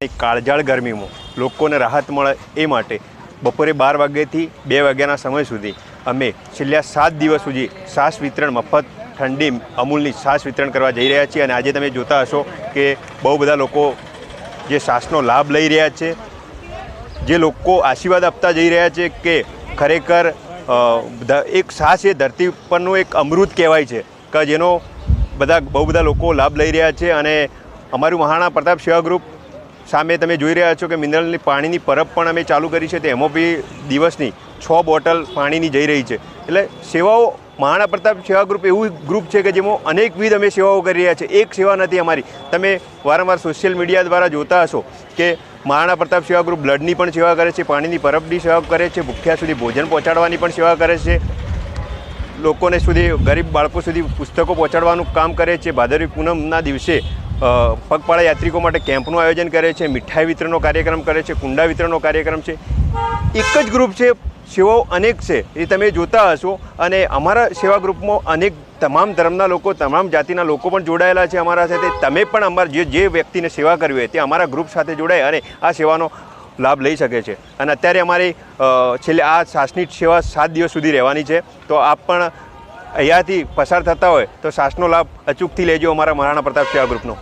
કાળજાળ ગરમીમાં લોકોને રાહત મળે એ માટે બપોરે બાર વાગ્યાથી બે વાગ્યાના સમય સુધી અમે છેલ્લા સાત દિવસ સુધી શ્વાસ વિતરણ મફત ઠંડી અમૂલની શ્વાસ વિતરણ કરવા જઈ રહ્યા છીએ અને આજે તમે જોતા હશો કે બહુ બધા લોકો જે શ્વાસનો લાભ લઈ રહ્યા છે, જે લોકો આશીર્વાદ આપતા જઈ રહ્યા છે કે ખરેખર એક શ્વાસ એ ધરતી પરનું એક અમૃત કહેવાય છે, કે જેનો બધા, બહુ બધા લોકો લાભ લઈ રહ્યા છે અને અમારું મહારાણા પ્રતાપ સેવા ગ્રુપ સામે તમે જોઈ રહ્યા છો કે મિનરલની પાણીની પરબ પણ અમે ચાલુ કરી છે. તે એમાં બી દિવસની છ બોટલ પાણીની જઈ રહી છે. એટલે સેવાઓ મહારાણા પ્રતાપ સેવા ગ્રુપ એવું ગ્રુપ છે કે જેમાં અનેકવિધ અમે સેવાઓ કરી રહ્યા છે. એક સેવા નથી અમારી. તમે વારંવાર સોશિયલ મીડિયા દ્વારા જોતા હશો કે મહારાણા પ્રતાપ સેવા ગ્રુપ બ્લડની પણ સેવા કરે છે, પાણીની પરબની સેવા કરે છે, ભૂખ્યા સુધી ભોજન પહોંચાડવાની પણ સેવા કરે છે. લોકોને સુધી, ગરીબ બાળકો સુધી પુસ્તકો પહોંચાડવાનું કામ કરે છે. ભાદરવી પૂનમના દિવસે પગપાળા યાત્રિકો માટે કેમ્પનું આયોજન કરે છે, મીઠાઈ વિતરણનો કાર્યક્રમ કરે છે, કુંડા વિતરણનો કાર્યક્રમ છે. એક જ ગ્રુપ છે, સેવાઓ અનેક છે, એ તમે જોતા હશો. અને અમારા સેવા ગ્રુપમાં અનેક તમામ ધર્મના લોકો, તમામ જાતિના લોકો પણ જોડાયેલા છે અમારા સાથે. તમે પણ અમારા જે જે વ્યક્તિને સેવા કરવી હોય તે અમારા ગ્રુપ સાથે જોડાય અને આ સેવાનો લાભ લઈ શકે છે. અને અત્યારે અમારી છેલ્લે આ શ્વાસની સેવા સાત દિવસ સુધી રહેવાની છે. તો આપ પણ અહીંયાથી પસાર થતા હોય તો શ્વાસનો લાભ અચૂકથી લેજો અમારા મહારાણા પ્રતાપ સેવા ગ્રુપનો.